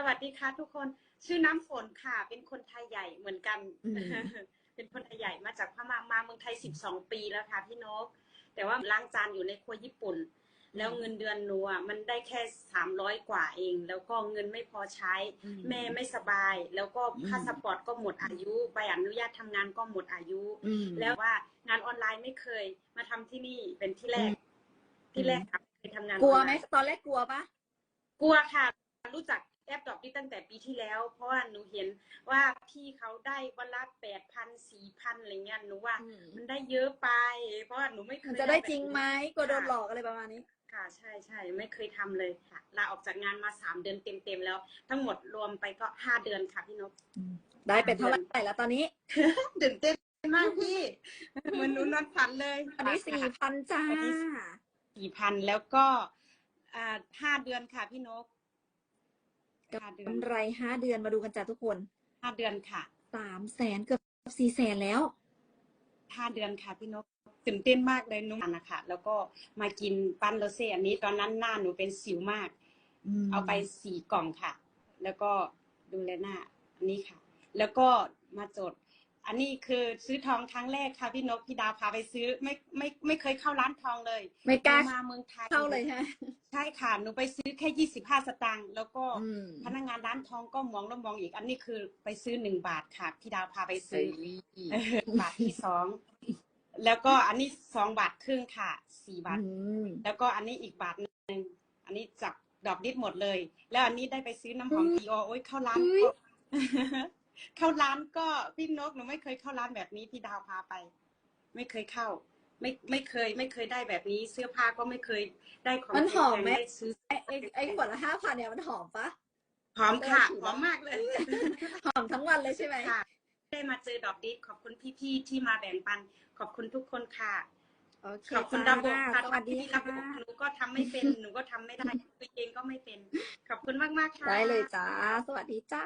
สวัสดีค่ะทุกคนชื่อน้ำฝนค่ะ เป็นคนไทยใหญ่เหมือนกันอืมเป็นคนไทยใหญ่มาจากพม่ามาเมืองไทยสิบสองปีแล้วค่ะพี่นก แต่ว่าล้างจานอยู่ในครัวญี่ปุ่น แล้วเงินเดือนหนูอะมันได้แค่สามร้อยกว่าเอง แล้วก็เงินไม่พอใช้ แม่ไม่สบาย แล้วก็อืมพาสปอร์ตก็หมดอายุใบอนุญาตทำงานก็หมดอายุอืมแล้วว่างานออนไลน์ไม่เคย มาทำที่นี่เป็นที่แรกอืมที่แรกค่ะเคยทำงานกลัวออนไหมลน์ตอนแรกกลัวปะกลัวค่ะรู้จัก แอปดอกนี้ตั้งแต่ปีที่แล้ว เพราะว่าหนูเห็นว่าพี่เขาได้วันละแปดพันสี่พันอะไรเงี้ยหนูว่า มันได้เยอะไป เพราะว่าหนูไม่เคมันยจะได้แบบจริงไหมนี้กลัวโดนหลอกอะไรประมาณนี้ ค่ะ ใช่ใช่ไม่เคยทำเลยค่ะลาออกจากงานมาสามเดือนเต็มๆแล้ว ทั้งหมดรวมไปก็ห้าเดือนค่ะพี่นกได้เป็นเท่าไหร่แล้วตอนนี้ตื่นเต้นมากพี่เหมือนหนูนอนฝันเลยตอนนี้สี่พันจ้าอันนี้สี่พันแล้วก็อ่าห้าเดือนค่ะพี่นกห้าเดือน กำไรห้าเดือนมาดูกันจ้าทุกคนห้าเดือนค่ะสามแสนเกือบสี่แสนแล้วห้าเดือนค่ะพี่นกตื่นเต้นมากเลยนุ้งนะคะแล้วก็มากินปันโรเซ่อันนี้ตอนนั้นหน้าหนูเป็นสิวมาก เอาไปสี่กล่องค่ะ แล้วก็ดูแลหน้าอันนี้ค่ะ แล้วก็มาจด อันนี้คือซื้อทองครั้งแรกค่ะพี่นกพี่ดาวพาไปซื้อไม่ไม่ไม่เคยเข้าร้านทองเลย ไม่กล้าหนูมาเมืองไทยเข้าเลยใช่ไหมใช่ค่ะหนูไปซื้อแค่ยี่สิบห้าสตางค์แล้วก็อืมพนักงานร้านทองก็มองแล้วมองอีก อันนี้คือไปซื้อหนึ่งบาทค่ะพี่ดาวพาไปซื้อเออบาทที่สองแล้วก็อันนี้สองบาทครึ่งค่ะสี่บาทอืมแล้วก็อันนี้อีกบาทหนึ่งอันนี้จากดอกดิบหมดเลย แล้วอันนี้ได้ไปซื้อน้ำหอมอุ๊ยพีโอโอ้ยเข้าร้านอุ๊ยก็ เข้าร้านก็พี่นกหนูไม่เคยเข้าร้านแบบนี้พี่ดาวพาไป ไม่เคยเข้า ไม่ไม่เคย ไม่เคยได้แบบนี้ เสื้อผ้าก็ไม่เคยได้ของมันหอมไหมแพงๆด้ซื้อไอไอไอขวดละห้าพันเนี่ยมันหอมปะหอมค่ะเออหอมมากเลย หอมทั้งวันเลยใช่ไหมค่ะ ได้มาเจอดอกดิบขอบคุณพี่ๆที่มาแบ่งปัน ขอบคุณทุกคนค่ะโอเคขอบคุณจ้าระบบค่ะสวัสดีที่ค่ะระบบหนูก็ทำไม่เป็น หนูก็ทำไม่ได้ตัวเองก็ไม่เป็น ขอบคุณมากๆค่ะ ได้เลยจ้า สวัสดีจ้า